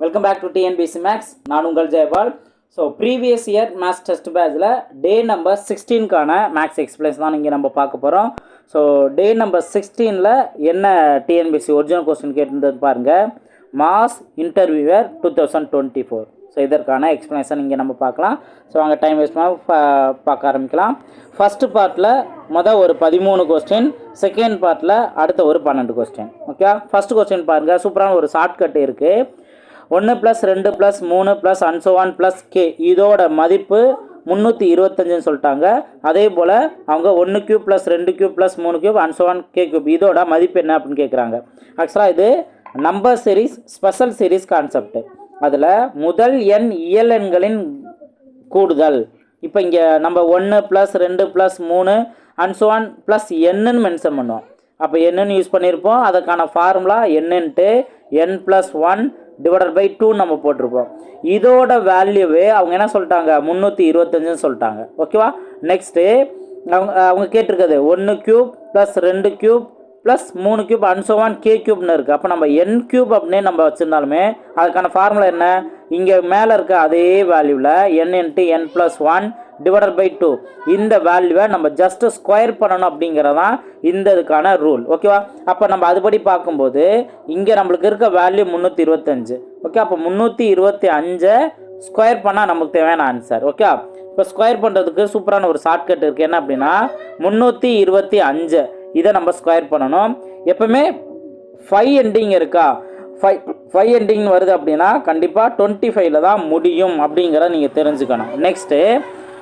Welcome back to TNPSC maths நான் உங்கள் Jayapal. So previous year maths test பேட்சில் day number சிக்ஸ்டீன்கான maths explains தான் இங்கே நம்ம பார்க்க போகிறோம் ஸோ டே நம்பர் சிக்ஸ்டீனில் என்ன டிஎன்பிசி ஒரிஜினல் கொஸ்டின் கேட்டிருந்தது பாருங்கள் maths interviewer two thousand twenty four so இதற்கான எக்ஸ்ப்ளனேஷன் இங்கே நம்ம பார்க்கலாம். ஸோ அங்கே டைம் வேஸ்ட் பார்க்க ஆரம்பிக்கலாம். ஃபஸ்ட்டு பார்ட்டில் மொதல் ஒரு பதிமூணு கொஸ்டின் செகண்ட் பார்ட்டில் அடுத்த ஒரு பன்னெண்டு கொஸ்டின் ஓகே ஃபஸ்ட் கொஸ்டின் பாருங்கள் சூப்பரான ஒரு ஷார்ட்கட் இருக்குது ஒன்று ப்ளஸ் ரெண்டு ப்ளஸ் மூணு ப்ளஸ் அன்சோவான் ப்ளஸ் கே இதோட மதிப்பு முந்நூற்றி இருபத்தஞ்சுன்னு சொல்லிட்டாங்க. அதே போல் அவங்க ஒன்று கியூப் ப்ளஸ் ரெண்டு கியூப் ப்ளஸ் மூணு cube and so on K cube இதோட மதிப்பு என்ன அப்படின்னு கேட்குறாங்க ஆக்சுவலாக இது number series special series concept அதில் முதல் எண் இயல் எண்களின் கூடுதல். இப்போ இங்கே நம்ம ஒன்று ப்ளஸ் ரெண்டு ப்ளஸ் மூணு அன்சோவான் ப்ளஸ் என்னன்னு மென்ஷன் பண்ணுவோம். அப்போ என்னன்னு யூஸ் பண்ணியிருப்போம் அதுக்கான ஃபார்முலா என்னன்ட்டு n plus one divided by two நம்ம போட்டிருப்போம். இதோட வேல்யூவே அவங்க என்ன சொல்லிட்டாங்க? முந்நூற்றி இருபத்தஞ்சுன்னு சொல்லிட்டாங்க. ஓகேவா நெக்ஸ்ட்டு அவங்க அவங்க கேட்டிருக்கிறது ஒன்று க்யூப் ப்ளஸ் ரெண்டு க்யூப் ப்ளஸ் மூணு cube and so on K க்யூப்னு இருக்குது அப்போ நம்ம என் க்யூப் அப்படின்னே நம்ம வச்சுருந்தாலுமே அதுக்கான ஃபார்முலா என்ன? இங்கே மேலே இருக்க அதே வேல்யூவில் n into n plus one divided by two இந்த வேல்யூவை நம்ம ஜஸ்ட்டு ஸ்கொயர் பண்ணணும் அப்படிங்கிறதான் இந்த இதுக்கான ரூல் ஓகேவா அப்போ நம்ம அதுபடி பார்க்கும்போது இங்கே நம்மளுக்கு இருக்க வேல்யூ முந்நூற்றி இருபத்தஞ்சு. ஓகே அப்போ முந்நூற்றி இருபத்தி அஞ்சை ஸ்கொயர் பண்ணால் நமக்கு தேவையான ஆன்சர் ஓகே இப்போ ஸ்கொயர் பண்ணுறதுக்கு சூப்பரான ஒரு ஷார்ட்கட் இருக்குது என்ன அப்படின்னா முந்நூற்றி இருபத்தி அஞ்சு. இதை நம்ம ஸ்கொயர் பண்ணணும். எப்பவுமே ஃபைவ் எண்டிங் இருக்கா? ஃபைவ் ஃபைவ் எண்டிங் வருது அப்படின்னா கண்டிப்பாக டுவெண்ட்டி ஃபைவ்ல தான் முடியும் அப்படிங்கிறத நீங்கள் தெரிஞ்சுக்கணும். நெக்ஸ்ட்டு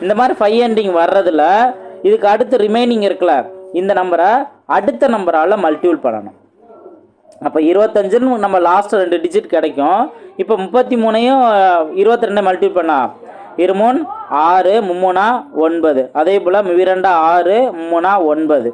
இந்த மாதிரி ஃபைவ் எண்டிங் வர்றதில் இதுக்கு அடுத்து ரிமைனிங் இருக்குல்ல இந்த நம்பரை அடுத்த நம்பரால் மல்டிபிள் பண்ணணும். அப்போ இருபத்தஞ்சுன்னு நம்ம லாஸ்ட் ரெண்டு டிஜிட் கிடைக்கும். இப்போ முப்பத்தி மூணையும் இருபத்தி ரெண்டை மல்டிபிள் பண்ணா இருமூன் ஆறு மும்மூணா ஒன்பது. அதே போல் மிவிரெண்டா ஆறு மும்மூணா ஒன்பது.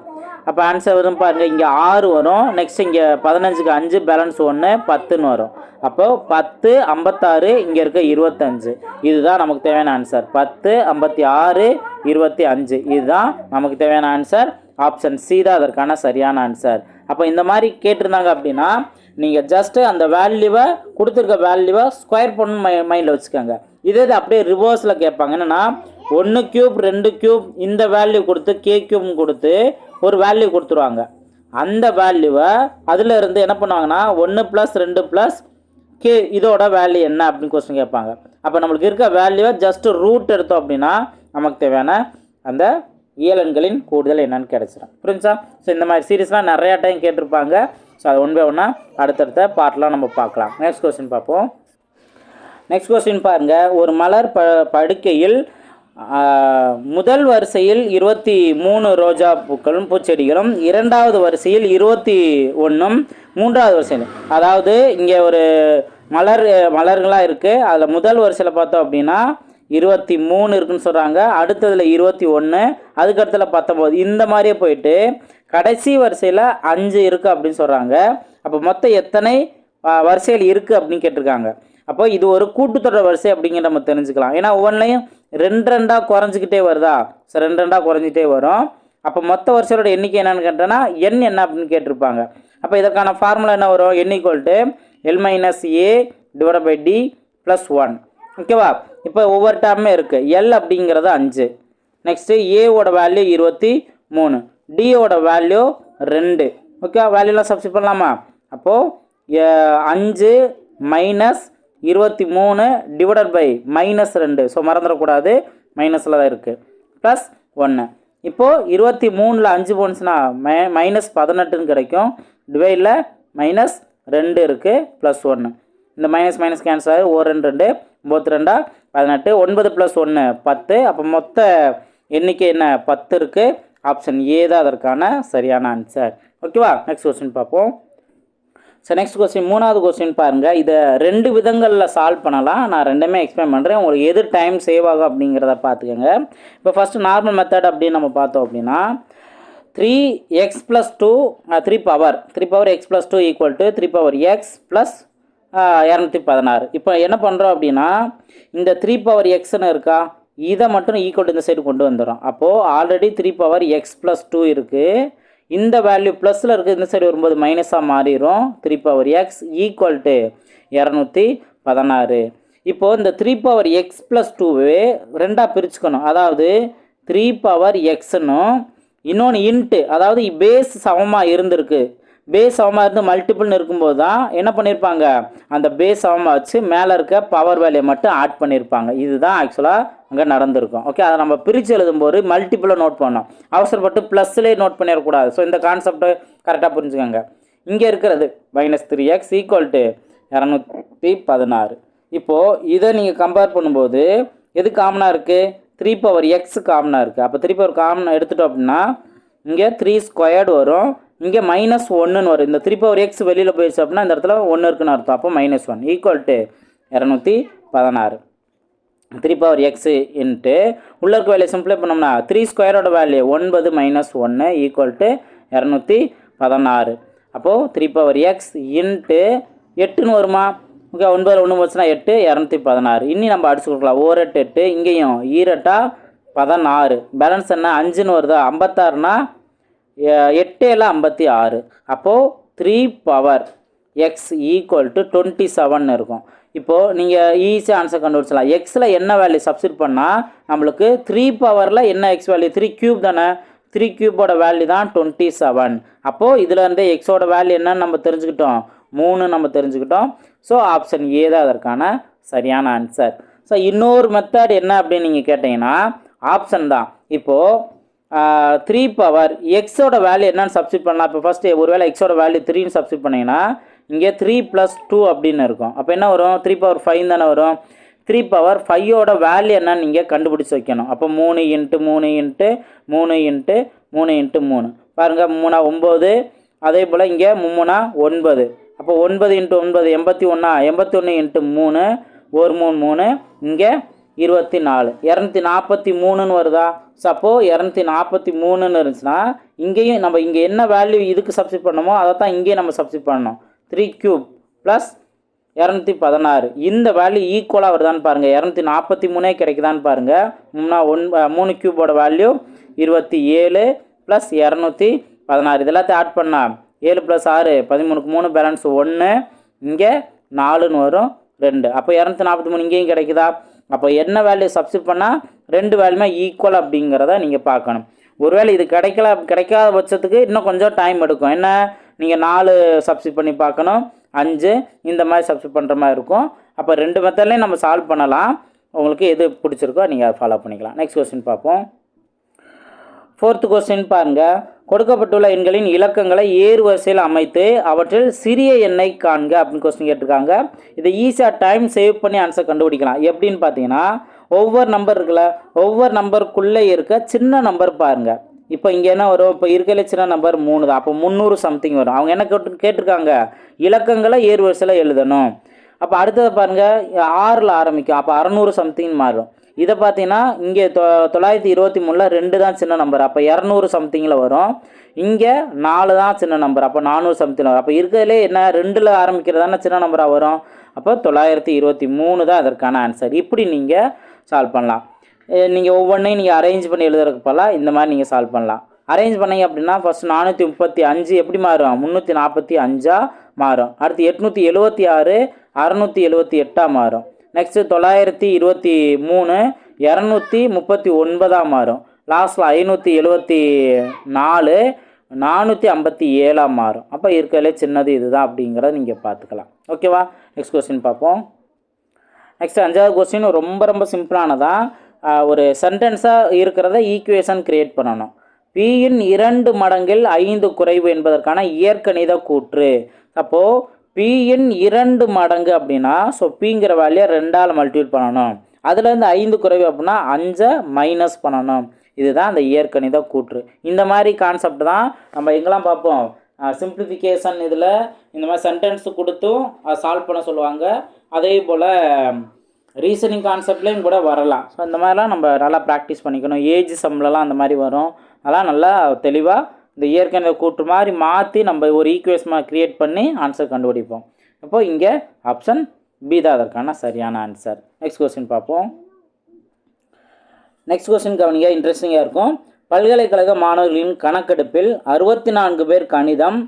அப்போ ஆன்சர் வரும் பாருங்கள் இங்கே ஆறு வரும். நெக்ஸ்ட் இங்கே பதினஞ்சுக்கு அஞ்சு பேலன்ஸ் ஒன்று பத்துன்னு வரும். அப்போது பத்து ஐம்பத்தாறு இங்கே இருக்க இருபத்தஞ்சு. இதுதான் நமக்கு தேவையான ஆன்சர் பத்து ஐம்பத்தி ஆறு இருபத்தி அஞ்சு இதுதான் நமக்கு தேவையான ஆன்சர் ஆப்ஷன் சி தான் அதற்கான சரியான ஆன்சர் அப்போ இந்த மாதிரி கேட்டிருந்தாங்க அப்படின்னா நீங்கள் ஜஸ்ட்டு அந்த வேல்யூவை கொடுத்துருக்க வேல்யூவை ஸ்கொயர் பண்ணு மை மைண்டில் வச்சுக்கோங்க. இதே இது அப்படியே ரிவர்ஸில் கேட்பாங்க. என்னென்னா ஒன்று க்யூப் ரெண்டு க்யூப் இந்த வேல்யூ கொடுத்து கே க்யூப் கொடுத்து ஒரு வேல்யூ கொடுத்துருவாங்க. அந்த வேல்யூவை அதில் இருந்து என்ன பண்ணுவாங்கன்னா ஒன்று ப்ளஸ் ரெண்டு ப்ளஸ் கே இதோட வேல்யூ என்ன அப்படின்னு கொஸ்டின் கேட்பாங்க. அப்போ நம்மளுக்கு இருக்க வேல்யூவை ஜஸ்ட் ரூட் எடுத்தோம் அப்படின்னா நமக்கு தேவையான அந்த இயலன்களின் கூடுதல் என்னன்னு கிடச்சிடும் புரிஞ்சா ஸோ இந்த மாதிரி சீரீஸ்லாம் நிறையா டைம் கேட்டிருப்பாங்க. ஸோ அது ஒன் பை ஒன்றா அடுத்தடுத்த பார்ட்லாம் நம்ம பார்க்கலாம். நெக்ஸ்ட் கொஸ்டின் பார்ப்போம். நெக்ஸ்ட் கொஸ்டின் பாருங்கள் ஒரு மலர் ப படுக்கையில் முதல் வரிசையில் இருபத்தி மூணு ரோஜா பூக்களும் பூச்செடிகளும் இரண்டாவது வரிசையில் இருபத்தி ஒன்றும் மூன்றாவது வரிசையில். அதாவது இங்கே ஒரு மலர் மலர்களாக இருக்குது அதில் முதல் வரிசையில் பார்த்தோம் அப்படின்னா இருபத்தி மூணு இருக்குன்னு சொல்கிறாங்க அடுத்ததில் இருபத்தி ஒன்று அதுக்கடுத்துல பத்தொம்போது. இந்த மாதிரியே போயிட்டு கடைசி வரிசையில் அஞ்சு இருக்குது அப்படின்னு சொல்கிறாங்க அப்போ மொத்தம் எத்தனை வரிசையில் இருக்குது அப்படின்னு கேட்டிருக்காங்க. அப்போ இது ஒரு கூட்டுத்தொடர் வரிசை அப்படிங்கிற நம்ம தெரிஞ்சுக்கலாம். ஏன்னா ஒவ்வொன்றையும் ரெண்டு ரெண்டாக குறைஞ்சிக்கிட்டே வருதா? ஸோ ரெண்டு ரெண்டாக குறைஞ்சிட்டே வரும். அப்போ மொத்த வருஷங்களோட எண்ணிக்கை என்னென்னு கேட்டோன்னா எண் என்ன அப்படின்னு கேட்டிருப்பாங்க. அப்போ இதற்கான ஃபார்முலா என்ன வரும்? N equal to L minus A divide by D plus one ஓகேவா இப்போ ஒவ்வொரு டேர்மே இருக்குது எல் அப்படிங்கிறது அஞ்சு. நெக்ஸ்ட்டு ஏவோட வேல்யூ இருபத்தி மூணு. டியோட வேல்யூ ரெண்டு. ஓகே வேல்யூலாம் சப்ஸ்டிட் பண்ணலாமா? அப்போது அஞ்சு மைனஸ் இருபத்தி மூணு டிவைடட் பை மைனஸ் ரெண்டு. ஸோ மறந்துடக்கூடாது. மைனஸில் தான் இருக்குது ப்ளஸ் ஒன்று இப்போது இருபத்தி மூணில் அஞ்சு போனுச்சுன்னா மை மைனஸ் பதினெட்டுன்னு கிடைக்கும். டிவைடில் மைனஸ் ரெண்டு இருக்குது ப்ளஸ் ஒன்று இந்த மைனஸ் மைனஸ் கேன்சல் ஆகி ஒரு ரெண்டு ரெண்டு ஒம்பத்தி ரெண்டா பதினெட்டு. ஒன்பது ப்ளஸ் ஒன்று பத்து. அப்போ மொத்த எண்ணிக்கை என்ன? பத்து இருக்குது ஆப்ஷன் ஏ தான் அதற்கான சரியான ஆன்சர் ஓகேவா நெக்ஸ்ட் கொஸ்டின் பார்ப்போம். ஸோ நெக்ஸ்ட் கொஸ்டின் மூணாவது கொஸ்டின் பாருங்கள் இதை ரெண்டு விதங்களில் சால்வ் பண்ணலாம். நான் ரெண்டுமே எக்ஸ்பிளைன் பண்ணுறேன் உங்களுக்கு எது டைம் சேவ் ஆகும் அப்படிங்கிறத பார்த்துக்கோங்க. இப்போ ஃபஸ்ட்டு நார்மல் மெத்தட் அப்படின்னு நம்ம பார்த்தோம் அப்படின்னா three x plus two three power three power x plus two equal to three power x plus இரநூத்தி பதினாறு. இப்போ என்ன பண்ணுறோம் அப்படின்னா இந்த த்ரீ பவர் எக்ஸ்னு இருக்கா? இதை மட்டும் ஈக்குவல் இந்த சைடு கொண்டு வந்துடும் அப்போது already three power x plus two இருக்குது இந்த வேல்யூ ப்ளஸில் இருக்குது இந்த சைடு வரும்போது மைனஸாக மாறிடும் three power x equal to இரநூத்தி பதினாறு. இப்போது இந்த த்ரீ பவர் எக்ஸ் ப்ளஸ் டூவே ரெண்டாக பிரிச்சுக்கணும். அதாவது த்ரீ பவர் எக்ஸ்னும் இன்னொன்று இன்ட்டு அதாவது பேஸ் சமமாக இருந்திருக்கு. பேஸ் சமமாக இருந்து மல்டிபிள்னு இருக்கும்போது தான் என்ன பண்ணியிருப்பாங்க அந்த பேஸ் சமமாக வச்சு மேலே இருக்க பவர் வேலையை மட்டும் ஆட் பண்ணியிருப்பாங்க இதுதான் ஆக்சுவலாக அங்கே நடந்திருக்கும். ஓகே அதை நம்ம பிரித்து எழுதும்போது மல்டிப்புளை நோட் பண்ணோம் அவசரப்பட்டு ப்ளஸ்லேயே நோட் பண்ணிடக்கூடாது. ஸோ இந்த கான்செப்டை கரெக்டாக புரிஞ்சுக்கோங்க. இங்கே இருக்கிறது minus three x equal to இரநூத்தி பதினாறு. இப்போது இதை நீங்கள் கம்பேர் பண்ணும்போது எது காமனாக இருக்குது த்ரீ பவர் எக்ஸ் காமனாக இருக்குது அப்போ த்ரீ பவர் காமன் எடுத்துட்டோம் அப்படின்னா இங்கே த்ரீ ஸ்கொயர்டு வரும். இங்கே மைனஸ் ஒன்றுன்னு வரும். இந்த த்ரீ பவர் எக்ஸ் வெளியில் போயிடுச்சு அப்படின்னா இந்த இடத்துல ஒன்று இருக்குன்னு அர்த்தம். அப்போ மைனஸ் ஒன் ஈக்குவல் டு இரநூத்தி பதினாறு. த்ரீ பவர் எக்ஸு இன்ட்டு உள்ள இருக்க வேலையை சிம்பிளை பண்ணோம்னா த்ரீ ஸ்கொயரோட வேல்யூ ஒன்பது மைனஸ் ஒன்று ஈக்குவல் டு இரநூத்தி பதினாறு. அப்போது த்ரீ பவர் எக்ஸ் இன்ட்டு எட்டுன்னு வருமா? ஓகே ஒன்பது ஒன்று போச்சுன்னா எட்டு இரநூத்தி பதினாறு. இன்னி நம்ம அடிச்சு கொடுக்கலாம். ஓர் எட்டு இங்கேயும் ஈரெட்டா பதினாறு. பேலன்ஸ் என்ன? அஞ்சுன்னு வருதா? ஐம்பத்தாறுனா எட்டு ஏழு ஐம்பத்தி ஆறு. அப்போது three power x equal to twenty seven இருக்கும் இப்போது நீங்கள் ஈஸியாக ஆன்சர் கண்டுபிடிச்சலாம் எக்ஸில் என்ன வேல்யூ சப்ஸ்டிட் பண்ணால் நம்மளுக்கு த்ரீ பவரில் என்ன எக்ஸ் வேல்யூ த்ரீ க்யூப் தானே? த்ரீ க்யூபோட வேல்யூ தான் டுவெண்ட்டி செவன் அப்போது இதில் இருந்து எக்ஸோட வேல்யூ என்னன்னு நம்ம தெரிஞ்சுக்கிட்டோம். மூணு நம்ம தெரிஞ்சுக்கிட்டோம். ஸோ ஆப்ஷன் ஏ தான் அதற்கான சரியான ஆன்சர் ஸோ இன்னொரு மெத்தட் என்ன அப்படின்னு நீங்கள் கேட்டிங்கன்னா ஆப்ஷன் தான். இப்போது த்ரீ பவர் எக்ஸோட வேல்யூ என்னன்னு சப்ஸ்டிட் பண்ணலாம். இப்போ ஃபஸ்ட்டு ஒரு வேளை எக்ஸோட வேல்யூ த்ரீன்னு சப்ஸ்டிட் பண்ணிங்கன்னா இங்கே த்ரீ ப்ளஸ் டூ அப்படின்னு இருக்கும். அப்போ என்ன வரும்? த்ரீ பவர் ஃபைவ் தானே வரும். த்ரீ பவர் ஃபைவோட வேல்யூ என்னன்னு நீங்கள் கண்டுபிடிச்சி வைக்கணும். அப்போ மூணு இன்ட்டு மூணு இன்ட்டு மூணு இன்ட்டு மூணு இன்ட்டு மூணு. பாருங்கள் மூணா ஒம்பது அதே போல் இங்கே மும்முனா ஒன்பது. அப்போ ஒன்பது இன்ட்டு ஒன்பது எண்பத்தி ஒன்றா எண்பத்தி ஒன்று இன்ட்டு மூணு ஒரு மூணு மூணு. இங்கே இருபத்தி நாலு. இரநூத்தி நாற்பத்தி மூணுன்னு வருதா? சப்போ இரநூத்தி நாற்பத்தி மூணுன்னு இருந்துச்சுன்னா இங்கேயும் நம்ம இங்கே என்ன வேல்யூ இதுக்கு சப்ஸ்டிட் பண்ணமோ அதை தான் இங்கேயும் நம்ம சப்ஸ்டிட் பண்ணணும். த்ரீ க்யூப் ப்ளஸ் இரநூத்தி பதினாறு. இந்த வேல்யூ ஈக்குவலாக வருதான்னு பாருங்கள் இரநூத்தி நாற்பத்தி மூணே கிடைக்குதான்னு பாருங்கள் மூணா ஒன் மூணு க்யூபோட வேல்யூ இருபத்தி ஏழு ப்ளஸ் இரநூத்தி பதினாறு. இதெல்லாத்தையும் ஆட் பண்ணா ஏழு ப்ளஸ் ஆறு பதிமூணுக்கு மூணு பேலன்ஸ் ஒன்று இங்கே நாலுன்னு வரும் ரெண்டு. அப்போ இரநூத்தி நாற்பத்தி மூணு இங்கேயும் கிடைக்குதா? அப்போ என்ன வேல்யூ சப்ஸ்டிட் பண்ணால் ரெண்டு வேல்யூமே ஈக்குவல் அப்படிங்கிறத நீங்கள் பார்க்கணும். ஒருவேளை இது கிடைக்கல கிடைக்காத பட்சத்துக்கு இன்னும் கொஞ்சம் டைம் எடுக்கும். என்ன? நீங்கள் நாலு சப்ஸ்டிட் பண்ணி பார்க்கணும். அஞ்சு இந்த மாதிரி சப்ஸ்டிட் பண்ணுற மாதிரி இருக்கும். அப்போ ரெண்டு மெத்தட்லேயும் நம்ம சால்வ் பண்ணலாம். உங்களுக்கு எது பிடிச்சிருக்கோ நீங்கள் ஃபாலோ பண்ணிக்கலாம். நெக்ஸ்ட் கொஸ்டின் பார்ப்போம். ஃபோர்த்து கொஸ்டின் பாருங்கள் கொடுக்கப்பட்டுள்ள எண்களின் இலக்கங்களை ஏறு வரிசையில் அமைத்து அவற்றில் சிறிய எண்ணை காண்க அப்படின்னு கொஸ்டின் கேட்டிருக்காங்க. இதை ஈஸியாக டைம் சேவ் பண்ணி ஆன்சர் கண்டுபிடிக்கலாம். எப்படின்னு பார்த்தீங்கன்னா ஒவ்வொரு நம்பர் இருக்குல்ல ஒவ்வொரு நம்பருக்குள்ளே இருக்க சின்ன நம்பர் பாருங்கள் இப்போ இங்கே என்ன வரும்? இப்போ இருக்கல சின்ன நம்பர் மூணு தான். அப்போ முந்நூறு சம்திங் வரும். அவங்க என்ன கேட்டு கேட்டிருக்காங்க? இலக்கங்களை ஏறு வரிசையில் எழுதணும். அப்போ அடுத்தது பாருங்கள் ஆறில் ஆரம்பிக்கும். அப்போ அறநூறு சம்திங் மாறும். இதை பார்த்தீங்கன்னா இங்கே தொ தொள்ளாயிரத்தி இருபத்தி மூணில் ரெண்டு தான் சின்ன நம்பர் அப்போ இரநூறு சம்திங்கில் வரும். இங்கே நாலு தான் சின்ன நம்பர் அப்போ நானூறு சம்திங் வரும். அப்போ இருக்கிறதுலே என்ன ரெண்டில் ஆரம்பிக்கிறதான சின்ன நம்பராக வரும். அப்போ தொள்ளாயிரத்தி இருபத்தி மூணு தான் அதற்கான ஆன்சர் இப்படி நீங்கள் சால்வ் பண்ணலாம். நீங்கள் ஒவ்வொன்றையும் நீங்கள் அரேஞ்ச் பண்ணி எழுதுறதுக்கு பல இந்த மாதிரி நீங்கள் சால்வ் பண்ணலாம். அரேஞ்ச் பண்ணீங்க அப்படின்னா ஃபஸ்ட் நானூற்றி முப்பத்தி அஞ்சு எப்படி மாறும்? முந்நூற்றி நாற்பத்தி அஞ்சாக மாறும். அடுத்து எட்நூற்றி எழுபத்தி ஆறு அறநூற்றி எழுபத்தி எட்டாக மாறும். நெக்ஸ்ட்டு தொள்ளாயிரத்தி இருபத்தி மூணு இரநூத்தி முப்பத்தி ஒன்பதாம் மாறும். லாஸ்ட்டில் ஐநூற்றி எழுபத்தி நாலு நானூற்றி ஐம்பத்தி ஏழாம் மாறும். அப்போ இருக்கிறதுலே சின்னது இதுதான் அப்படிங்கிறத நீங்கள் பார்த்துக்கலாம். ஓகேவா நெக்ஸ்ட் கொஸ்டின் பார்ப்போம். நெக்ஸ்ட் அஞ்சாவது கொஸ்டின் ரொம்ப ரொம்ப சிம்பிளானதான் ஒரு சென்டென்ஸாக இருக்கிறத ஈக்குவேஷன் க்ரியேட் பண்ணணும். பியின் இரண்டு மடங்கில் ஐந்து குறைவு என்பதற்கான இயற்கணித கூற்று. அப்போது பியின் இரண்டு மடங்கு அப்படின்னா ஸோ பிங்கிற வேல்யூ ரெண்டால் மல்டிபிள் பண்ணணும். அதுலேருந்து ஐந்து குறைவு அப்படின்னா அஞ்சை மைனஸ் பண்ணணும். இதுதான் அந்த இயற்கணித கூற்று. இந்த மாதிரி கான்செப்ட் தான் நம்ம எங்கெல்லாம் பார்ப்போம்? சிம்பிளிஃபிகேஷன் இதில் இந்த மாதிரி சென்டென்ஸ் கொடுத்தும் சால்வ் பண்ண சொல்லுவாங்க. அதே போல் ரீசனிங் கான்செப்ட்லேயும் கூட வரலாம். ஸோ இந்த மாதிரிலாம் நம்ம நல்லா ப்ராக்டிஸ் பண்ணிக்கணும். ஏஜ் சம்லலாம் அந்த மாதிரி வரும். அதெல்லாம் நல்லா தெளிவாக இந்த இயற்கை கூட்டு மாதிரி மாற்றி நம்ம ஒரு ஈக்குவேஷமாக க்ரியேட் பண்ணி ஆன்சர் கண்டுபிடிப்போம். அப்போது இங்கே ஆப்ஷன் பி தான் அதற்கான சரியான ஆன்சர் நெக்ஸ்ட் கொஸ்டின் பார்ப்போம். நெக்ஸ்ட் கொஸ்டின் கவனிங்க இன்ட்ரெஸ்டிங்காக இருக்கும். பல்கலைக்கழக மாணவர்களின் கணக்கெடுப்பில் அறுபத்தி நான்கு பேர் கணிதம்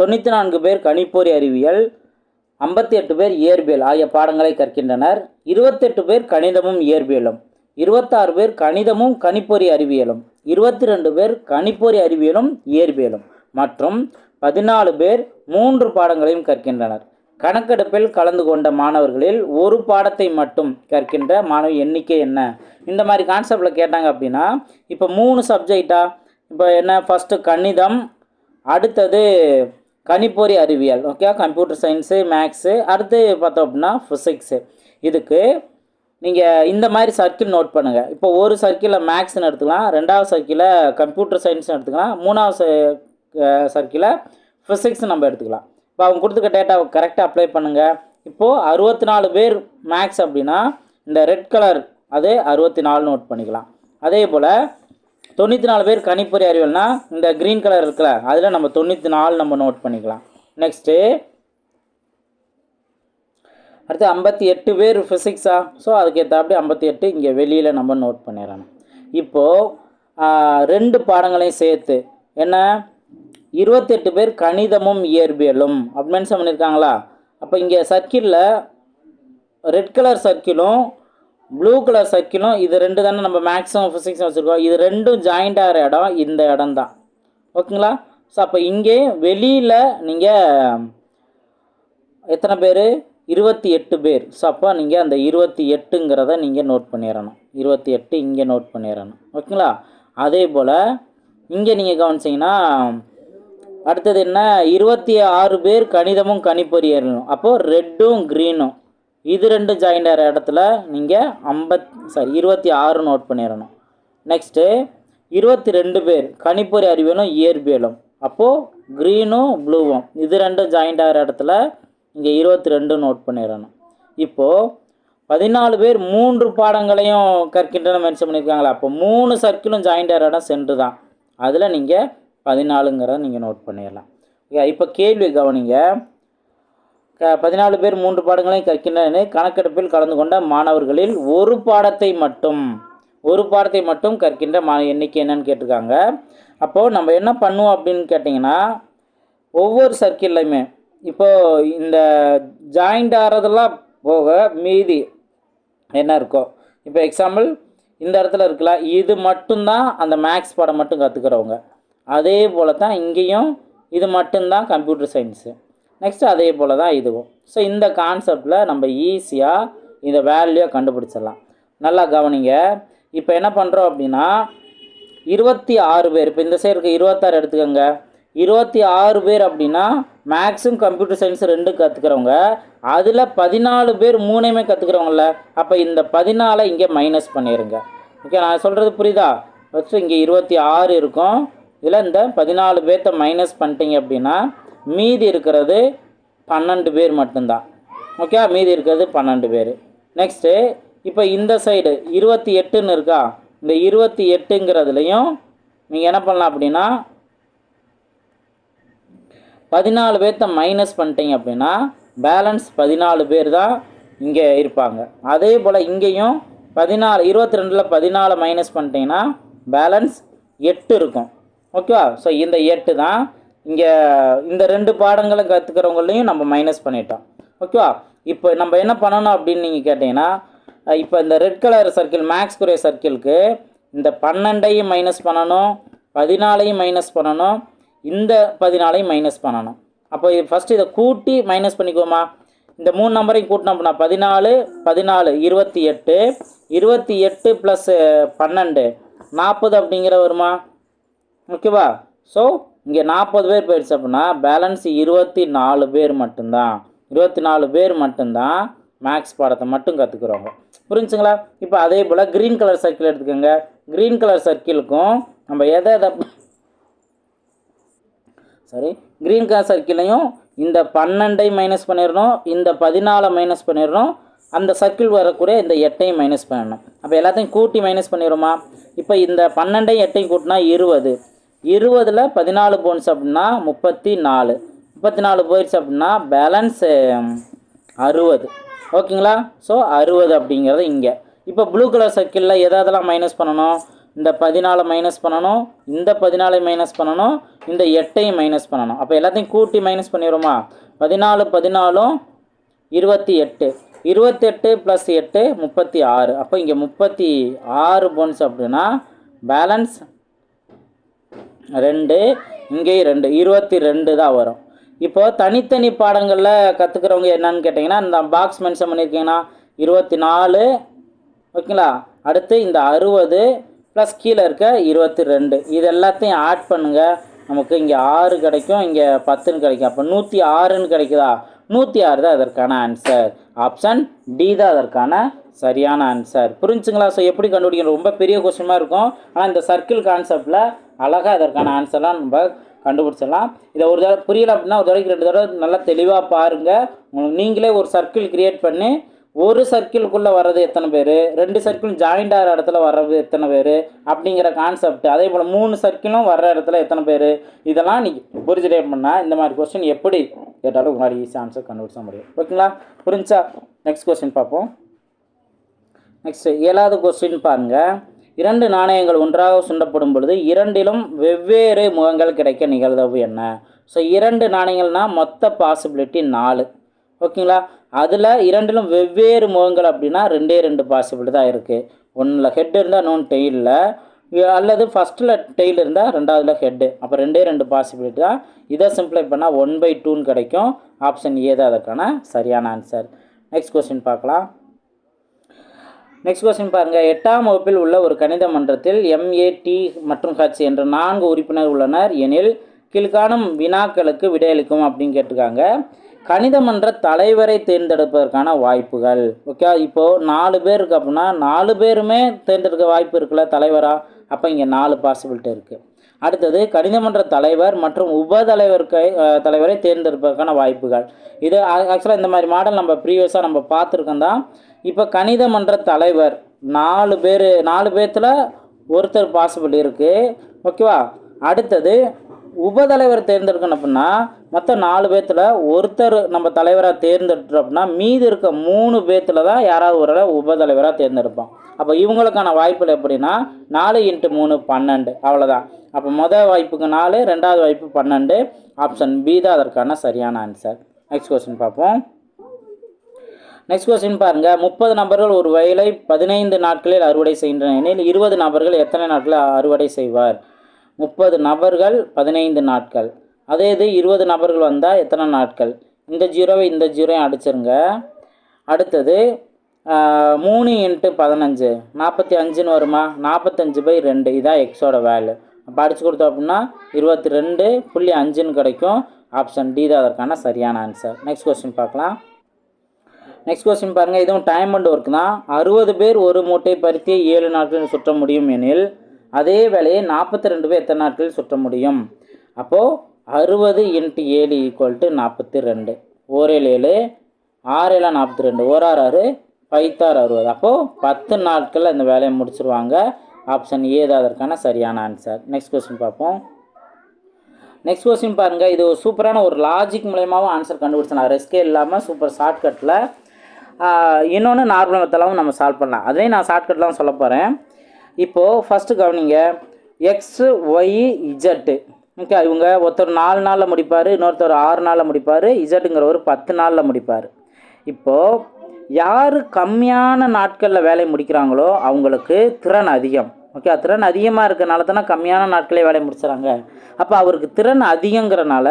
தொண்ணூற்றி நான்கு பேர் கணிப்பொறி அறிவியல் ஐம்பத்தி எட்டு பேர் இயற்பியல் ஆகிய பாடங்களை கற்கின்றனர். இருபத்தெட்டு பேர் கணிதமும் இயற்பியலும் இருபத்தாறு பேர் கணிதமும் கணிப்பொறி அறிவியலும். இருபத்தி ரெண்டு பேர் கணிப்பொறி அறிவியலும் இயற்பியலும் மற்றும் பதினாலு பேர் மூன்று பாடங்களையும் கற்கின்றனர். கணக்கெடுப்பில் கலந்து கொண்ட மாணவர்களில் ஒரு பாடத்தை மட்டும் கற்கின்ற மாணவ எண்ணிக்கை என்ன? இந்த மாதிரி கான்செப்டில் கேட்டாங்க அப்படின்னா இப்போ மூணு சப்ஜெக்டா இப்போ என்ன? ஃபஸ்ட்டு கணிதம் அடுத்தது கணிப்பொறி அறிவியல். ஓகே கம்ப்யூட்டர் சயின்ஸு மேக்ஸு அடுத்து பார்த்தோம் அப்படின்னா ஃபிசிக்ஸு இதுக்கு நீங்கள் இந்த மாதிரி சர்க்கிள் நோட் பண்ணுங்கள் இப்போ ஒரு சர்க்கிளில் மேக்ஸ்னு எடுத்துக்கலாம் ரெண்டாவது சர்க்கிளில் கம்ப்யூட்டர் சயின்ஸ்னு எடுத்துக்கலாம் மூணாவது சர்க்கிளில் ஃபிசிக்ஸ் நம்ம எடுத்துக்கலாம். இப்போ அவங்க கொடுத்துக்க டேட்டாவை கரெக்டாக அப்ளை பண்ணுங்கள் இப்போது அறுபத்தி நாலு பேர் மேக்ஸ் அப்படின்னா இந்த ரெட் கலர் அது அறுபத்தி நாலு நோட் பண்ணிக்கலாம். அதே போல் தொண்ணூற்றி நாலு பேர் கணிப்பொறி அறிவியல்னால் இந்த க்ரீன் கலர் இருக்குல்ல அதில் நம்ம தொண்ணூற்றி நாலு நம்ம நோட் பண்ணிக்கலாம். நெக்ஸ்ட்டு அடுத்து ஐம்பத்தி எட்டு பேர் ஃபிசிக்ஸா ஸோ அதுக்கேற்றாப்படி ஐம்பத்தி எட்டு இங்கே வெளியில் நம்ம நோட் பண்ணிடணும். இப்போது ரெண்டு பாடங்களையும் சேர்த்து என்ன? இருபத்தெட்டு பேர் கணிதமும் இயற்பியலும். அப்படி மென்ஷன் பண்ணியிருக்காங்களா அப்போ இங்கே சர்க்கிளில் ரெட் கலர் சர்க்கிளும் ப்ளூ கலர் சர்க்கிளும் இது ரெண்டு தானே நம்ம மேக்ஸிமம் ஃபிசிக்ஸும் வச்சுருக்கோம். இது ரெண்டும் ஜாயிண்ட் ஆகிற இடம் இந்த இடம் தான் ஓகேங்களா? ஸோ அப்போ இங்கே வெளியில் நீங்கள் எத்தனை பேர்? இருபத்தி எட்டு பேர். ஸோ அப்போ நீங்கள் அந்த இருபத்தி எட்டுங்கிறத நீங்கள் நோட் பண்ணிடணும் இருபத்தி எட்டு இங்கே நோட் பண்ணிடணும் ஓகேங்களா அதே போல் இங்கே நீங்கள் கவனிச்சிங்கன்னா அடுத்தது என்ன? இருபத்தி ஆறு பேர் கணிதமும் கணிப்பொறியலும் அப்போது ரெட்டும் க்ரீனும் இது ரெண்டும் ஜாயிண்ட் ஆகிற இடத்துல நீங்கள் ஐம்பத் சாரி இருபத்தி ஆறு நோட் பண்ணிடணும் நெக்ஸ்ட்டு இருபத்தி ரெண்டு பேர் கணிப்பொறி அறிவியலும் இயற்பியலும். அப்போது க்ரீனும் ப்ளூவும் இது ரெண்டும் ஜாயிண்ட் ஆகிற இடத்துல இங்கே இருபத்தி ரெண்டு நோட் பண்ணிடணும். இப்போது பதினாலு பேர் மூன்று பாடங்களையும் கற்கின்றன மென்ஷன் பண்ணியிருக்காங்களா? அப்போ மூணு சர்க்கிளும் ஜாயிண்ட் ஆகிற இடம் சென்று தான். அதில் நீங்கள் பதினாலுங்கிறத நீங்கள் நோட் பண்ணிடலாம். ஓகே இப்போ கேள்வி கவனிங்க. க பதினாலு பேர் மூன்று பாடங்களையும் கற்கின்றன. கணக்கெடுப்பில் கலந்து கொண்ட மாணவர்களில் ஒரு பாடத்தை மட்டும் ஒரு பாடத்தை மட்டும் கற்கின்ற மா எண்ணிக்கை என்னன்னு கேட்டிருக்காங்க. அப்போது நம்ம என்ன பண்ணுவோம் அப்படின்னு கேட்டிங்கன்னா ஒவ்வொரு சர்க்கிள்லையுமே இப்போது இந்த ஜாயிண்ட் ஆகிறதெல்லாம் போக மீதி என்ன இருக்கோ. இப்போ எக்ஸாம்பிள் இந்த இடத்துல இருக்குல்ல இது மட்டும்தான் அந்த மேக்ஸ் படம் மட்டும் கற்றுக்கிறவங்க அதே போல் தான் இங்கேயும் இது மட்டும்தான் கம்ப்யூட்டர் சயின்ஸு நெக்ஸ்ட்டு அதே போல் தான் இதுவும். ஸோ இந்த கான்செப்டில் நம்ம ஈஸியாக இந்த வேல்யூவை கண்டுபிடிச்சிடலாம். நல்லா கவனிங்க. இப்போ என்ன பண்ணுறோம் அப்படின்னா இருபத்தி ஆறு பேர் இப்போ இந்த சைடு இருக்க இருபத்தாறு எடுத்துக்கோங்க. இருபத்தி ஆறு பேர் அப்படின்னா மேக்ஸும் கம்ப்யூட்டர் சயின்ஸ் ரெண்டும் கற்றுக்கிறவங்க அதில் பதினாலு பேர் மூணையுமே கற்றுக்கிறவங்கள அப்போ இந்த பதினாலை இங்கே மைனஸ் பண்ணிடுங்க ஓகே நான் சொல்கிறது புரியுதா? ஃபஸ்ட்டு இங்கே இருபத்தி ஆறு இருக்கும். இதில் இந்த பதினாலு பேர்த்த மைனஸ் பண்ணிட்டீங்க அப்படின்னா மீதி இருக்கிறது பன்னெண்டு பேர் மட்டும்தான். ஓகே மீதி இருக்கிறது பன்னெண்டு பேர். நெக்ஸ்ட்டு இப்போ இந்த சைடு இருபத்தி எட்டுன்னு இருக்கா? இந்த இருபத்தி எட்டுங்கிறதுலையும் நீங்கள் என்ன பண்ணலாம் அப்படின்னா பதினாலு பேர்த்த மைனஸ் பண்ணிட்டீங்க அப்படின்னா பேலன்ஸ் பதினாலு பேர் தான் இங்கே இருப்பாங்க. அதே போல் இங்கேயும் பதினாலு இருபத்தி ரெண்டில் பதினாலு மைனஸ் பண்ணிட்டீங்கன்னா பேலன்ஸ் எட்டு இருக்கும். ஓகேவா ஸோ இந்த எட்டு தான் இங்கே இந்த ரெண்டு பாடங்களை கற்றுக்கிறவங்களையும் நம்ம மைனஸ் பண்ணிட்டோம். ஓகேவா இப்போ நம்ம என்ன பண்ணணும் அப்படின்னு நீங்கள் கேட்டிங்கன்னா இப்போ இந்த ரெட் கலர் சர்க்கிள் மேக்ஸ் குறைய சர்க்கிளுக்கு இந்த பன்னெண்டையும் மைனஸ் பண்ணணும் பதினாலையும் மைனஸ் பண்ணணும் இந்த பதினாலையும் மைனஸ் பண்ணணும். அப்போ இது ஃபஸ்ட்டு இதை கூட்டி மைனஸ் பண்ணிக்குவோமா? இந்த மூணு நம்பரையும் கூட்டினோம் அப்படின்னா பதினாலு பதினாலு இருபத்தி எட்டு இருபத்தி எட்டு ப்ளஸ்ஸு பன்னெண்டு நாற்பது அப்படிங்கிற வருமா? ஓகேவா ஸோ இங்கே நாற்பது பேர் போயிடுச்சு அப்படின்னா பேலன்ஸ் இருபத்தி நாலு பேர் மட்டும்தான். இருபத்தி நாலு பேர் மட்டும்தான் மேக்ஸ் பாடத்தை மட்டும் கற்றுக்குறவங்க புரிஞ்சுங்களா? இப்போ அதே போல் க்ரீன் கலர் சர்க்கிள் எடுத்துக்கோங்க. க்ரீன் கலர் சர்க்கிளுக்கும் நம்ம எதை எதை சரி. க்ரீன் கலர் சர்க்கிளையும் இந்த பன்னெண்டை மைனஸ் பண்ணிடணும் இந்த பதினாலை மைனஸ் பண்ணிடணும் அந்த சர்க்கிள் வரக்கூடிய இந்த எட்டையும் மைனஸ் பண்ணணும். அப்போ எல்லாத்தையும் கூட்டி மைனஸ் பண்ணிடுமா இப்போ இந்த பன்னெண்டையும் எட்டையும் கூட்டினா இருபது. இருபதில் பதினாலு போன்ஸ் அப்படின்னா முப்பத்தி நாலு முப்பத்தி நாலு போயிடுச்சு அப்படின்னா பேலன்ஸ் அறுபது. ஓகேங்களா ஸோ அறுபது அப்படிங்கிறது இங்கே. இப்போ ப்ளூ கலர் சர்க்கிளில் எதாவதெல்லாம் மைனஸ் பண்ணணும்? இந்த பதினாலை மைனஸ் பண்ணணும் இந்த பதினாலை மைனஸ் பண்ணணும் இந்த எட்டையும் மைனஸ் பண்ணணும். அப்போ எல்லாத்தையும் கூட்டி மைனஸ் பண்ணிடுமா பதினாலு பதினாலும் இருபத்தி எட்டு. இருபத்தெட்டு ப்ளஸ் எட்டு முப்பத்தி ஆறு. அப்போ இங்கே முப்பத்தி ஆறு போன்ஸ் அப்படின்னா பேலன்ஸ் ரெண்டு இங்கேயும் ரெண்டு. இருபத்தி ரெண்டு தான் வரும். இப்போது தனித்தனி பாடங்களில் கற்றுக்கிறவங்க என்னன்னு கேட்டிங்கன்னா இந்த பாக்ஸ் மென்ஷன் பண்ணியிருக்கீங்கன்னா இருபத்தி நாலு ஓகேங்களா? அடுத்து இந்த அறுபது ப்ளஸ் கீழே இருக்க இருபத்தி ரெண்டு இது எல்லாத்தையும் ஆட் பண்ணுங்கள் நமக்கு இங்கே ஆறு கிடைக்கும் இங்கே பத்துன்னு கிடைக்கும். அப்போ நூற்றி ஆறுன்னு கிடைக்குதா? நூற்றி ஆறு தான் அதற்கான ஆன்சர் ஆப்ஷன் டி தான் அதற்கான சரியான ஆன்சர் புரிஞ்சுங்களா? ஸோ எப்படி கண்டுபிடிக்கணும்? ரொம்ப பெரிய கொஸ்டினாக இருக்கும். ஆனால் இந்த சர்க்கிள் கான்செப்டில் அழகாக அதற்கான ஆன்சர்லாம் நம்ம கண்டுபிடிச்சிடலாம். இதை ஒரு தடவை புரியல அப்படின்னா ஒரு தடவைக்கு ரெண்டு தடவை நல்லா தெளிவாக பாருங்கள் உங்களுக்கு நீங்களே ஒரு சர்க்கிள் க்ரியேட் பண்ணி ஒரு சர்க்கிள்குள்ளே வர்றது எத்தனை பேர்? ரெண்டு சர்க்கிள் ஜாயிண்ட் ஆகிற இடத்துல வர்றது எத்தனை பேர்? அப்படிங்கிற கான்செப்ட் அதே போல் மூணு சர்க்கிளும் வர்ற இடத்துல எத்தனை பேர்? இதெல்லாம் நீங்கள் புரிஞ்சுட்டே பண்ணால் இந்த மாதிரி கொஸ்டின் எப்படி கேட்டாலும் உங்களால் ஈஸி ஆன்சர் கண்டுபிடிச்ச முடியும். ஓகேங்களா? புரிஞ்சா? நெக்ஸ்ட் கொஸ்டின் பார்ப்போம். நெக்ஸ்ட் ஏழாவது கொஸ்டின் பாருங்க. இரண்டு நாணயங்கள் ஒன்றாக சுண்டப்படும் பொழுது இரண்டிலும் வெவ்வேறு முகங்கள் கிடைக்க நிகழ்தவு என்ன? ஸோ இரண்டு நாணயங்கள்னால் மொத்த பாசிபிலிட்டி நாலு. ஓகேங்களா? அதில் இரண்டிலும் வெவ்வேறு முகங்கள் அப்படின்னா ரெண்டே ரெண்டு பாசிபிலிட்டி தான் இருக்குது ஒன்றில் ஹெட் இருந்தால் இன்னொன்று டெய்லில் அல்லது ஃபஸ்ட்டில் டெய்ல் இருந்தால் ரெண்டாவதுல ஹெட்டு அப்போ ரெண்டே ரெண்டு பாசிபிலிட்டி தான். இதை சிம்ப்ளை பண்ணால் ஒன் பை டூன்னு கிடைக்கும். ஆப்ஷன் ஏ தான் அதற்கான சரியான ஆன்சர் நெக்ஸ்ட் கொஸ்டின் பார்க்கலாம். நெக்ஸ்ட் கொஸ்டின் பாருங்கள் எட்டாம் வகுப்பில் உள்ள ஒரு கணித மன்றத்தில் எம்ஏ டி மற்றும் ஹச் என்ற நான்கு உறுப்பினர் உள்ளனர். எனில் கீழ்காணும் வினாக்களுக்கு விடையளிக்கும் அப்படின்னு கேட்டிருக்காங்க. கணிதமன்ற தலைவரை தேர்ந்தெடுப்பதற்கான வாய்ப்புகள். ஓகே இப்போது நாலு பேர் இருக்கு அப்படின்னா நாலு பேருமே தேர்ந்தெடுக்க வாய்ப்பு இருக்குல்ல தலைவரா? அப்போ இங்கே நாலு பாசிபிலிட்டி இருக்குது அடுத்தது கணிதமன்ற தலைவர் மற்றும் உபதலைவருக்கு அஹ், தலைவரை தேர்ந்தெடுப்பதற்கான வாய்ப்புகள். இது ஆக்சுவலாக இந்த மாதிரி மாடல் நம்ம ப்ரீவியஸாக நம்ம பார்த்துருக்கோம் தான். இப்போ கணிதமன்ற தலைவர் நாலு பேர் நாலு பேர்த்தில் ஒருத்தர் பாசிபிள் இருக்குது ஓகேவா அடுத்தது உபதலைவர் தேர்ந்தெடுக்கணும் அப்படின்னா மொத்தம் நாலு பேர்த்தில் ஒருத்தர் நம்ம தலைவராக தேர்ந்தெடுத்தோம் அப்படின்னா மீதி இருக்க மூணு பேர்த்தில் தான் யாராவது ஒரு உபதலைவராக தேர்ந்தெடுப்போம் அப்போ இவங்களுக்கான வாய்ப்புகள் எப்படின்னா நாலு இன்ட்டு மூணு பன்னெண்டு அவ்வளோதான் அப்போ மொதல் வாய்ப்புக்கு நாலு ரெண்டாவது வாய்ப்பு பன்னெண்டு ஆப்ஷன் பி தான் அதற்கான சரியான ஆன்சர் நெக்ஸ்ட் கொஸ்டின் பார்ப்போம். நெக்ஸ்ட் கொஸ்டின் பாருங்கள் முப்பது நபர்கள் ஒரு வயலை பதினைந்து நாட்களில் அறுவடை செய்கின்றன எனில் இருபது நபர்கள் எத்தனை நாட்களில் அறுவடை செய்வார்? முப்பது நபர்கள் பதினைந்து நாட்கள். அதே இது இருபது நபர்கள் வந்தால் எத்தனை நாட்கள்? இந்த ஜீரோவை இந்த ஜீரோவையும் அடிச்சிருங்க. அடுத்தது மூணு இன்ட்டு பதினஞ்சு. நாற்பத்தி அஞ்சுன்னு வருமா? நாற்பத்தஞ்சு பை ரெண்டு. இதான் எக்ஸோட வேல்யூ அப்போ அடிச்சு கொடுத்தோம் அப்படின்னா இருபத்தி ரெண்டு புள்ளி அஞ்சுன்னு கிடைக்கும். ஆப்ஷன் டி தான் அதற்கான சரியான ஆன்சர் நெக்ஸ்ட் கொஸ்டின் பார்க்கலாம். நெக்ஸ்ட் கொஸ்டின் பாருங்கள் இதுவும் டைம் அண்ட் ஒர்க் தான். அறுபது பேர் ஒரு மூட்டை பருத்தி ஏழு நாட்களில் சுற்ற முடியும் எனில் அதே வேலையை நாற்பத்தி ரெண்டு பேர் எத்தனை நாட்களில் சுற்ற முடியும்? அப்போது அறுபது இன்ட்டு ஏழு ஈக்குவல் டு நாற்பத்தி ரெண்டு ஓரேழு ஏழு ஆறு நாற்பத்தி ரெண்டு ஓராறு ஆறு பைத்தாறு அறுபது. அப்போது பத்து நாட்களில் இந்த வேலையை முடிச்சுருவாங்க. ஆப்ஷன் ஏ தான் அதற்கான சரியான ஆன்சர் நெக்ஸ்ட் கொஸ்டின் பார்ப்போம். நெக்ஸ்ட் கொஸ்டின் பாருங்கள் இது ஒரு சூப்பரான ஒரு லாஜிக் மூலயமாவும் ஆன்சர் கண்டுபிடிச்சலாம் ரிஸ்கே இல்லாமல் சூப்பர் ஷார்ட்கட்டில் இன்னொன்று நார்மல் மெத்தலாகவும் நம்ம சால்வ் பண்ணலாம். அதையும் நான் ஷார்ட்கட்லாம் சொல்ல போகிறேன் இப்போது ஃபஸ்ட்டு கவனிங்க. எக்ஸு ஒய் இஜட்டு ஓகே இவங்க ஒருத்தர் நாலு நாளில் முடிப்பார் இன்னொருத்தர் ஆறு நாளில் முடிப்பார் இஜட்டுங்கிறவர் பத்து நாளில் முடிப்பார். இப்போது யார் கம்மியான நாட்களில் வேலையை முடிக்கிறாங்களோ அவங்களுக்கு திறன் அதிகம். ஓகே திறன் அதிகமாக இருக்கனால தானே கம்மியான நாட்களே வேலையை முடிச்சுறாங்க. அப்போ அவருக்கு திறன் அதிகங்கிறனால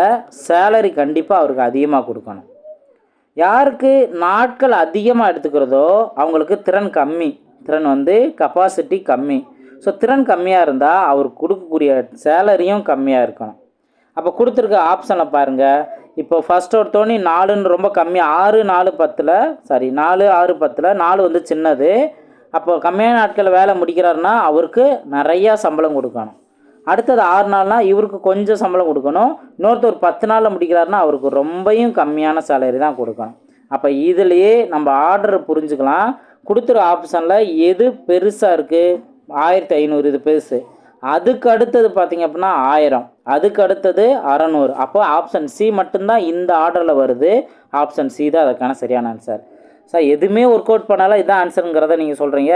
சேலரி கண்டிப்பாக அவருக்கு அதிகமாக கொடுக்கணும். யாருக்கு நாட்கள் அதிகமாக எடுத்துக்கிறதோ அவங்களுக்கு திறன் கம்மி. திறன் வந்து கப்பாசிட்டி கம்மி. ஸோ திறன் கம்மியாக இருந்தால் அவர் கொடுக்கக்கூடிய சேலரியும் கம்மியாக இருக்கணும். அப்போ கொடுத்துருக்க ஆப்ஷனை பாருங்கள் இப்போ ஃபஸ்ட் ஒருத்தோனி நாலுன்னு ரொம்ப கம்மி ஆறு நாலு பத்தில் சாரி நாலு ஆறு பத்தில் நாலு வந்து சின்னது. அப்போ கம்மியான நாட்களில் வேலை முடிக்கிறாருன்னா அவருக்கு நிறையா சம்பளம் கொடுக்கணும். அடுத்தது ஆறு நாள்னால் இவருக்கு கொஞ்சம் சம்பளம் கொடுக்கணும். இன்னொருத்தர் பத்து நாளில் முடிக்கிறாருன்னா அவருக்கு ரொம்பையும் கம்மியான சேலரி தான் கொடுக்கணும். அப்போ இதுலேயே நம்ம ஆர்டரை புரிஞ்சுக்கலாம். கொடுத்துருக்க ஆப்ஷனில் எது பெருசாக இருக்குது ஆயிரத்தி ஐநூறு இது பெருசு அதுக்கு அடுத்தது பார்த்தீங்க அப்படின்னா ஆயிரம். அதுக்கு அடுத்தது அறநூறு. அப்போ ஆப்ஷன் சி மட்டும்தான் இந்த ஆர்டரில் வருது. ஆப்ஷன் சி தான் அதுக்கான சரியான ஆன்சர் சார் எதுவுமே ஒர்க் அவுட் பண்ணாலும் இதான் ஆன்சருங்கிறத நீங்கள் சொல்கிறீங்க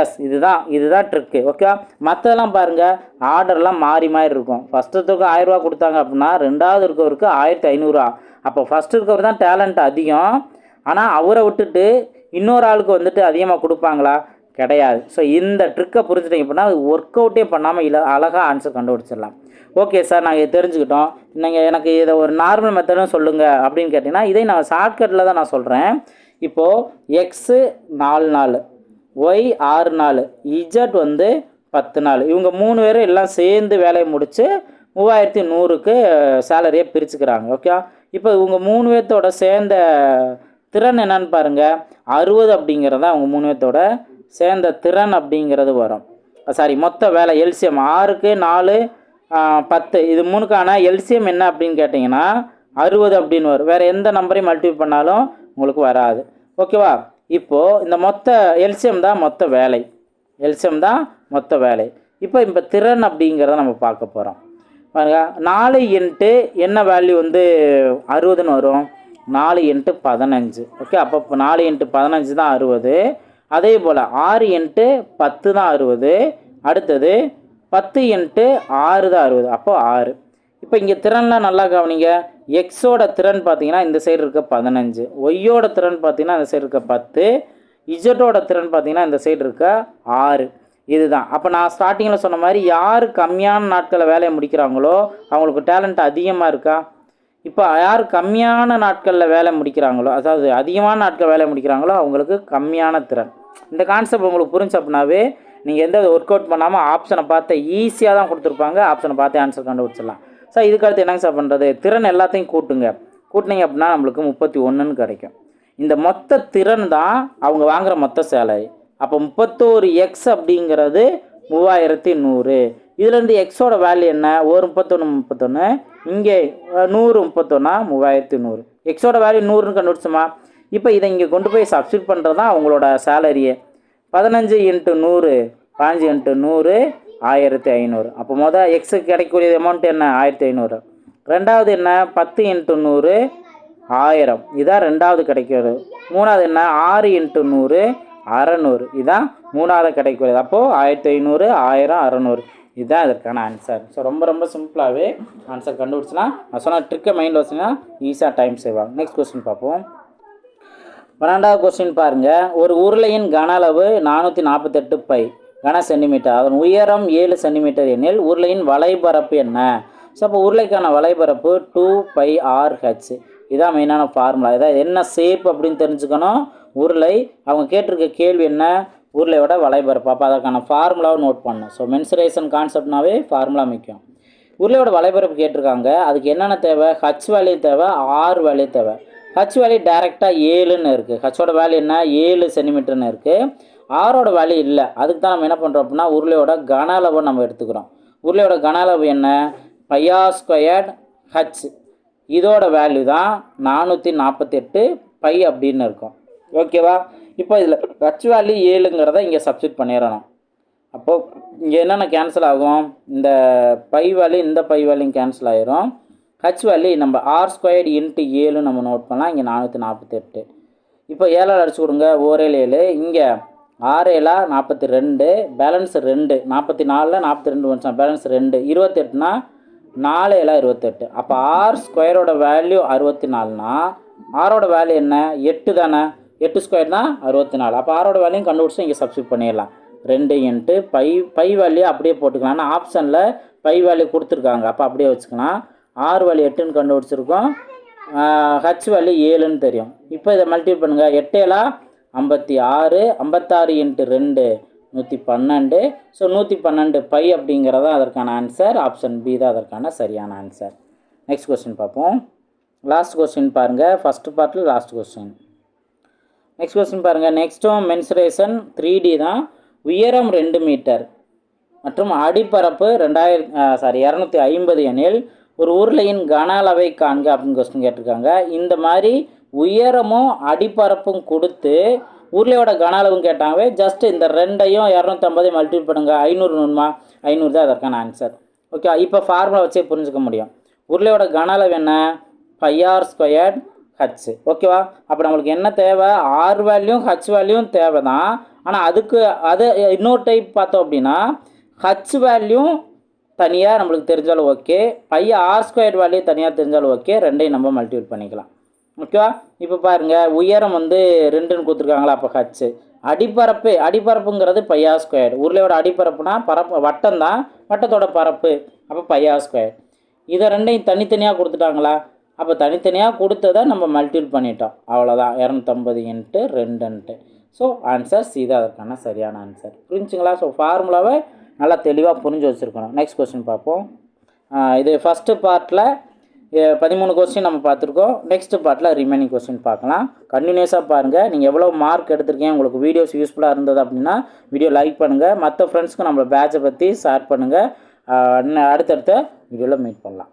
எஸ் இதுதான் இதுதான் ட்ரிக்கு ஓகே மற்றதெல்லாம் பாருங்கள் ஆர்டர்லாம் மாறி மாறி இருக்கும். ஃபஸ்ட்டு ஆயிரரூவா கொடுத்தாங்க அப்படின்னா ரெண்டாவது இருக்கவருக்கு ஆயிரத்தி ஐநூறுரூவா அப்போ ஃபஸ்ட்டு இருக்கவர் தான் டேலண்ட் அதிகம். ஆனால் அவரை விட்டுட்டு இன்னொரு ஆளுக்கு வந்துட்டு அதிகமாக கொடுப்பாங்களா? கிடையாது. ஸோ இந்த ட்ரிக்கை புரிஞ்சுட்டீங்க அப்படின்னா ஒர்க் அவுட்டே பண்ணாமல் இல்லை அழகாக ஆன்சர் கண்டுபிடிச்சிடலாம். ஓகே சார் நாங்கள் இதை தெரிஞ்சுக்கிட்டோம். நீங்கள் எனக்கு இதை ஒரு நார்மல் மெத்தடும் சொல்லுங்கள் அப்படின்னு கேட்டிங்கன்னா இதை நான் ஷார்ட்கட்டில் தான் நான் சொல்கிறேன் இப்போது எக்ஸு நாலு நாள் ஒய் ஆறு நாள் இஜட் வந்து பத்து நாள் இவங்க மூணு பேரும் எல்லாம் சேர்ந்து வேலையை முடித்து மூவாயிரத்தி நூறுக்கு சேலரியை பிரிச்சுக்கிறாங்க. ஓகே இப்போ இவங்க மூணு பேர்த்தோட சேர்ந்த திறன் என்னன்னு பாருங்கள் அறுபது அப்படிங்கிறத அவங்க மூணு பேர்த்தோட சேர்ந்த திறன் அப்படிங்கிறது வரும். சாரி மொத்த வேலை எல்சிஎம் ஆறுக்கு நாலு பத்து. இது மூணுக்கான எல்சியம் என்ன அப்படின்னு கேட்டிங்கன்னா அறுபது அப்படின்னு வரும். வேறு எந்த நம்பரையும் மல்டிபிள் பண்ணாலும் உங்களுக்கு வராது. ஓகேவா இப்போது இந்த மொத்த எல்சிஎம் தான் மொத்த வேலை. எல்சிஎம் தான் மொத்த வேலை. இப்போ இப்போ திறன் அப்படிங்கிறத நம்ம பார்க்க போகிறோம் பாருங்க நாலு இன்ட்டு என்ன வேல்யூ வந்து அறுபதுன்னு வரும்? நாலு இன்ட்டு பதினஞ்சு. ஓகே அப்போ நாலு இன்ட்டு பதினஞ்சு தான் அறுபது. அதே போல் ஆறு இன்ட்டு பத்து தான் அறுபது. அடுத்தது பத்து இன்ட்டு ஆறு தான் அறுபது. அப்போ ஆறு. இப்போ இங்கே திறன்லாம் நல்லா கவனிங்க. எக்ஸோட திறன் பார்த்தீங்கன்னா இந்த சைடு இருக்க பதினஞ்சு. ஒய்யோட திறன் பார்த்தீங்கன்னா இந்த சைடு இருக்க பத்து. இஜட்டோட திறன் பார்த்தீங்கன்னா இந்த சைடு இருக்க ஆறு. இதுதான். அப்போ நான் ஸ்டார்டிங்கில் சொன்ன மாதிரி யார் கம்மியான நாட்களில் வேலையை முடிக்கிறாங்களோ அவங்களுக்கு டேலண்ட் அதிகமாக இருக்கா? இப்போ யார் கம்மியான நாட்களில் வேலை முடிக்கிறாங்களோ அதாவது அதிகமான நாட்கள் வேலை முடிக்கிறாங்களோ அவங்களுக்கு கம்மியான திறன். இந்த கான்செப்ட் உங்களுக்கு புரிஞ்சு அப்படின்னாவே நீங்கள் எந்த ஒர்க் அவுட் பண்ணாமல் ஆப்ஷனை பார்த்து ஈஸியாக தான் கொடுத்துருப்பாங்க. ஆப்ஷனை பார்த்து ஆன்சர் கண்டுபிடிச்சிடலாம். சார் இதுக்கடுத்து என்னங்க சார் பண்ணுறது திறன் எல்லாத்தையும் கூட்டுங்க. கூட்டினீங்க அப்படின்னா நம்மளுக்கு முப்பத்தி ஒன்றுன்னு கிடைக்கும். இந்த மொத்த திறன் தான் அவங்க வாங்குகிற மொத்த சேலரி அப்போ முப்பத்தோரு எக்ஸ் அப்படிங்கிறது மூவாயிரத்தி நூறு. இதுலேருந்து எக்ஸோட வேல்யூ என்ன? ஒரு முப்பத்தொன்று முப்பத்தொன்று இங்கே நூறு முப்பத்தொன்னா மூவாயிரத்தி நூறு. எக்ஸோட வேல்யூ நூறுன்னு கண்டுபிடிச்சோமா? இப்போ இதை இங்கே கொண்டு போய் சப்ஸ்டியூட் பண்ணுறது தான் அவங்களோட சேலரியே பதினஞ்சு இன்ட்டு நூறு பாஞ்சு இன்ட்டு நூறு ஆயிரத்தி ஐநூறு. அப்போ மொதல் எக்ஸுக்கு கிடைக்கக்கூடிய அமௌண்ட் என்ன? ஆயிரத்தி ஐநூறு. ரெண்டாவது என்ன? பத்து இன்ட்டு நூறு ஆயிரம். இதான் ரெண்டாவது கிடைக்கிறது. மூணாவது என்ன? ஆறு இன்ட்டு நூறு அறநூறு. இதான் மூணாவது கிடைக்கிறது. அப்போது ஆயிரத்தி ஐநூறு ஆயிரம் அறநூறு. இதுதான் அதற்கான ஆன்சர் ஸோ ரொம்ப ரொம்ப சிம்பிளாகவே ஆன்சர் கண்டுபிடிச்சினா நான் சொன்ன ட்ரிக்கை மைண்டில் வச்சுன்னா ஈஸியாக டைம் செய்வாங்க நெக்ஸ்ட் கொஸ்டின் பார்ப்போம். பன்னெண்டாவது கொஸ்டின் பாருங்கள் ஒரு உருளையின் கன அளவு நானூற்றி நாற்பத்தெட்டு பை கன சென்டிமீட்டர் அதன் உயரம் ஏழு சென்டிமீட்டர் எனில் உருளையின் வலைபரப்பு என்ன? ஸோ அப்போ உருளைக்கான வலைபரப்பு டூ பை ஆர் ஹெச் இதான் மெயினான ஃபார்முலா இதான் என்ன ஷேப் அப்படின்னு தெரிஞ்சுக்கணும். உருளை அவங்க கேட்டிருக்க கேள்வி என்ன? உருளையோட வலைபரப்பு அப்போ அதற்கான ஃபார்முலாவை நோட் பண்ணணும். ஸோ மென்சுரேஷன் கான்செப்ட்னாவே ஃபார்முலா முக்கியம். உருளையோட வலைபரப்பு கேட்டிருக்காங்க. அதுக்கு என்னென்ன தேவை? ஹச் வேல்யூ தேவை ஆர் வேல்யூ தேவை. ஹச் வேல்யூ டேரெக்டாக ஏழுன்னு இருக்குது ஹச்சோட வேல்யூ என்ன? ஏழு சென்டிமீட்டர்னு இருக்குது ஆரோட வேல்யூ இல்லை. அதுக்கு தான் நம்ம என்ன பண்ணுறோம் அப்படின்னா உருளையோட கன அளவை நம்ம எடுத்துக்கிறோம். உருளையோட கன அளவு என்ன? பையா ஸ்கொயர்ட் ஹச் இதோட வேல்யூ தான் நானூற்றி நாற்பத்தெட்டு பை அப்படின்னு இருக்கும். ஓகேவா இப்போ இதில் ஹச் வேல்யூ ஏழுங்கிறத இங்கே சப்ஸ்டிட் பண்ணிடணும். அப்போது இங்கே என்னென்ன கேன்சல் ஆகும்? இந்த பை வேல்யூ இந்த பை வேல்யூ கேன்சல் ஆயிரும். ஹச் வேல்யூ நம்ம ஆர் ஸ்கொயர்டு இன்ட்டு ஏழு நம்ம நோட் பண்ணலாம். இங்கே நானூற்றி நாற்பத்தெட்டு இப்போ ஏழால் அடிச்சு கொடுங்க. ஓரேழு ஏழு. இங்கே ஆறு ஏழா நாற்பத்தி ரெண்டு. பேலன்ஸ் ரெண்டு நாற்பத்தி நாலில் நாற்பத்தி ரெண்டு வந்துச்சா? பேலன்ஸ் ரெண்டு. இருபத்தெட்டுனா நாலு ஏழா இருபத்தெட்டு. அப்போ ஆர் ஸ்கொயரோட வேல்யூ அறுபத்தி நாலுனா ஆரோட வேல்யூ என்ன? எட்டு தானே. எட்டு ஸ்கொயர் தான் அறுபத்தி நாலு. அப்போ ஆரோட வேலையும் கண்டுபிடிச்சி இங்கே சப்ஸ்டியூட் பண்ணிடலாம். ரெண்டு இன்ட்டு பை பை வேல்யூ அப்படியே போட்டுக்கலாம். ஆனால் ஆப்ஷனில் பை வேல்யூ கொடுத்துருக்காங்க. அப்போ அப்படியே வச்சுக்கலாம். ஆறு வேல்யூ எட்டுன்னு கண்டுபிடிச்சிருக்கோம். ஹச் வேல்யூ ஏழுன்னு தெரியும். இப்போ இதை மல்டிபிள் பண்ணுங்கள் எட்டேலா ஐம்பத்தி ஆறு ஐம்பத்தாறு இன்ட்டு ரெண்டு நூற்றி பன்னெண்டு. ஸோ நூற்றி பன்னெண்டு பை அப்படிங்கிறதா அதற்கான ஆன்சர் ஆப்ஷன் பி தான் அதற்கான சரியான ஆன்சர் நெக்ஸ்ட் கொஸ்டின் பார்ப்போம். லாஸ்ட் கொஸ்டின் பாருங்கள் ஃபஸ்ட்டு பார்ட்டில் லாஸ்ட் கொஸ்டின் நெக்ஸ்ட் கொஸ்டின் பாருங்கள் நெக்ஸ்ட்டும் மென்சுரேஷன் த்ரீ டி தான். உயரம் ரெண்டு மீட்டர் மற்றும் அடிப்பரப்பு ரெண்டாயிர சாரி இரநூத்தி ஐம்பது எனில் ஒரு உருளையின் கன அளவை காண்க அப்படின்னு கொஸ்டின் கேட்டிருக்காங்க. இந்த மாதிரி உயரமும் அடிப்பரப்பும் கொடுத்து உருளையோட கன அளவும் கேட்டாங்கவே ஜஸ்ட் இந்த ரெண்டையும் இரநூத்தம்பதையும் மல்டிபிள் பண்ணுங்க. ஐநூறு நூறுமா ஐநூறு தான் அதற்கான ஆன்சர் ஓகே இப்போ ஃபார்முலா வச்சே புரிஞ்சுக்க முடியும். உருளையோட கன அளவு என்ன? பையார் ஸ்கொயர்ட் ஹச் ஓகேவா அப்போ நம்மளுக்கு என்ன தேவை? ஆர் வேல்யூம் ஹச் வேல்யூம் தேவை தான் ஆனால் அதுக்கு அது இன்னொரு டைப் பார்த்தோம் அப்படின்னா ஹச் வேல்யூ தனியாக நம்மளுக்கு தெரிஞ்சாலும் okay pi R square value தனியாக தெரிஞ்சாலும் ஓகே ரெண்டையும் நம்ம மல்டிபிள் பண்ணிக்கலாம். ஓகேவா இப்போ பாருங்கள் உயரம் வந்து ரெண்டுன்னு கொடுத்துருக்காங்களா அப்போ ஹச்சு அடிப்பரப்பு அடிப்பரப்புங்கிறது பையா ஸ்கொயர் உருளையோட அடிப்பரப்புனா பரப்பு வட்டம் தான் வட்டத்தோட பரப்பு அப்போ பையா ஸ்கொயர் இதை ரெண்டையும் தனித்தனியாக கொடுத்துட்டாங்களா? அப்போ தனித்தனியாக கொடுத்ததை நம்ம மல்டிபிள் பண்ணிட்டோம். அவ்வளோதான் இரநூத்தம்பது இன்ட்டு ரெண்டுன்ட்டு ஸோ ஆன்சர் சி தான். அதற்கான சரியான ஆன்சர் புரிஞ்சுங்களா? ஸோ ஃபார்முலாவை நல்லா தெளிவாக புரிஞ்சு வச்சுருக்கணும். நெக்ஸ்ட் கொஸ்டின் பார்ப்போம். இது ஃபஸ்ட்டு பார்ட்டில் பதிமூணு கொஸ்டின் நம்ம பார்த்துருக்கோம். நெக்ஸ்ட் பார்ட்டில் ரிமைனிங் கொஸ்டின் பார்க்கலாம். கண்டினியூஸாக பாருங்கள் நீங்கள் எவ்வளோ மார்க் எடுத்திருக்கீங்க உங்களுக்கு வீடியோஸ் யூஸ்ஃபுல்லாக இருந்தது அப்படின்னா வீடியோ லைக் பண்ணுங்கள் மற்ற ஃப்ரெண்ட்ஸ்க்கும் நம்மளோட பேட்சை பற்றி ஷேர் பண்ணுங்கள் அடுத்தடுத்த வீடியோவில் மீட் பண்ணலாம்.